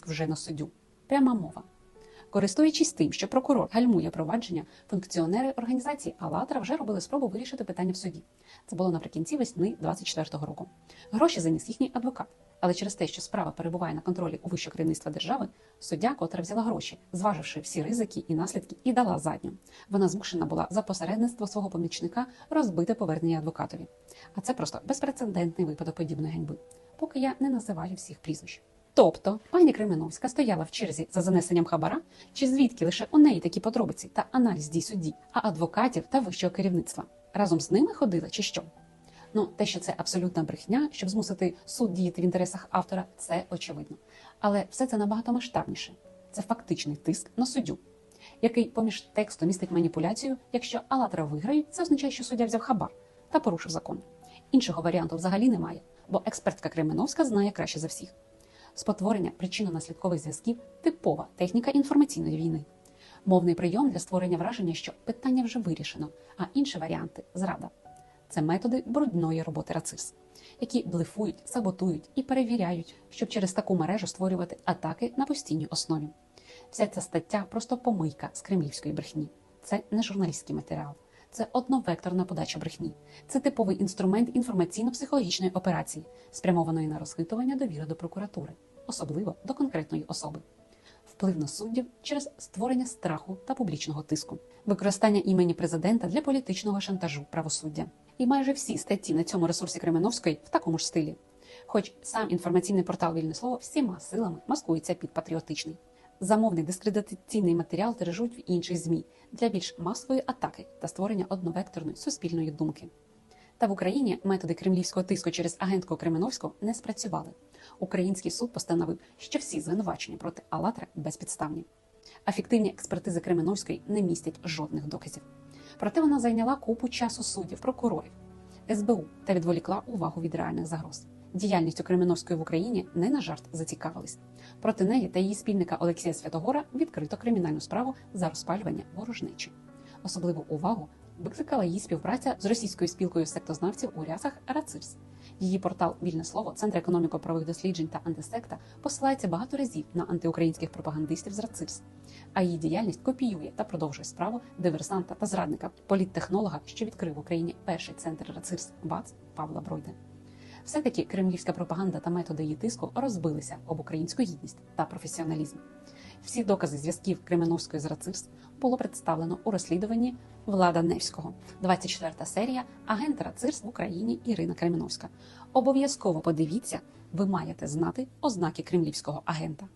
вже на суддю. Пряма мова. Користуючись тим, що прокурор гальмує провадження, функціонери організації «АЛЛАТРА» вже робили спробу вирішити питання в суді. Це було наприкінці весни 24-го року. Гроші заніс їхній адвокат. Але через те, що справа перебуває на контролі у вищого керівництва держави, суддя, котра взяла гроші, зваживши всі ризики і наслідки, і дала задню. Вона змушена була за посередництво свого помічника розбити повернення адвокатові. А це просто безпрецедентний випадок подібної ганьби. Поки я не називаю всіх прізвищ. Тобто пані Кременовська стояла в черзі за занесенням хабара, чи звідки лише у неї такі подробиці та аналіз дій судді, а адвокатів та вищого керівництва разом з ними ходила чи що? Ну, те, що це абсолютна брехня, щоб змусити суд діяти в інтересах автора, це очевидно. Але все це набагато масштабніше. Це фактичний тиск на суддю, який поміж текстом містить маніпуляцію. Якщо Алатра виграють, це означає, що суддя взяв хабар та порушив закон. Іншого варіанту взагалі немає, бо експертка Кременовська знає краще за всіх. Спотворення причинно-наслідкових зв'язків типова техніка інформаційної війни. Мовний прийом для створення враження, що питання вже вирішено, а інші варіанти зрада. Це методи брудної роботи РАЦИС, які блефують, саботують і перевіряють, щоб через таку мережу створювати атаки на постійній основі. Вся ця стаття просто помийка з кремлівської брехні. Це не журналістський матеріал, це одновекторна подача брехні. Це типовий інструмент інформаційно-психологічної операції, спрямованої на розхитування довіри до прокуратури, особливо до конкретної особи. Вплив на суддів через створення страху та публічного тиску, використання імені президента для політичного шантажу правосуддя. І майже всі статті на цьому ресурсі Кременовської в такому ж стилі. Хоч сам інформаційний портал Вільне слово всіма силами маскується під патріотичний. Замовний дискредитаційний матеріал тиражують в інших ЗМІ для більш масової атаки та створення одновекторної суспільної думки. Та в Україні методи кремлівського тиску через агентку Кременовську не спрацювали. Український суд постановив, що всі звинувачення проти Алатра безпідставні. А фіктивні експертизи Кременовської не містять жодних доказів. Проте вона зайняла купу часу суддів, прокурорів, СБУ та відволікла увагу від реальних загроз. Діяльністю Кременовської в Україні не на жарт зацікавились. Проти неї та її спільника Олексія Святогора відкрито кримінальну справу за розпалювання ворожнечі. Особливу увагу викликала її співпраця з російською спілкою сектознавців у рясах РАЦИРС. Її портал Вільне слово, Центр економіко-правових досліджень та антисекта посилається багато разів на антиукраїнських пропагандистів з РАЦИРС. А її діяльність копіює та продовжує справу диверсанта та зрадника, політтехнолога, що відкрив в Україні перший центр РАЦИРС БАЦ Павла Бройда. Все-таки кремлівська пропаганда та методи її тиску розбилися об українську гідність та професіоналізм. Всі докази зв'язків Кременовської з РАЦИРС було представлено у розслідуванні Влада Невського. 24 серія Агент РАЦИРС в Україні Ірина Кременовська. Обов'язково подивіться, ви маєте знати ознаки кремлівського агента.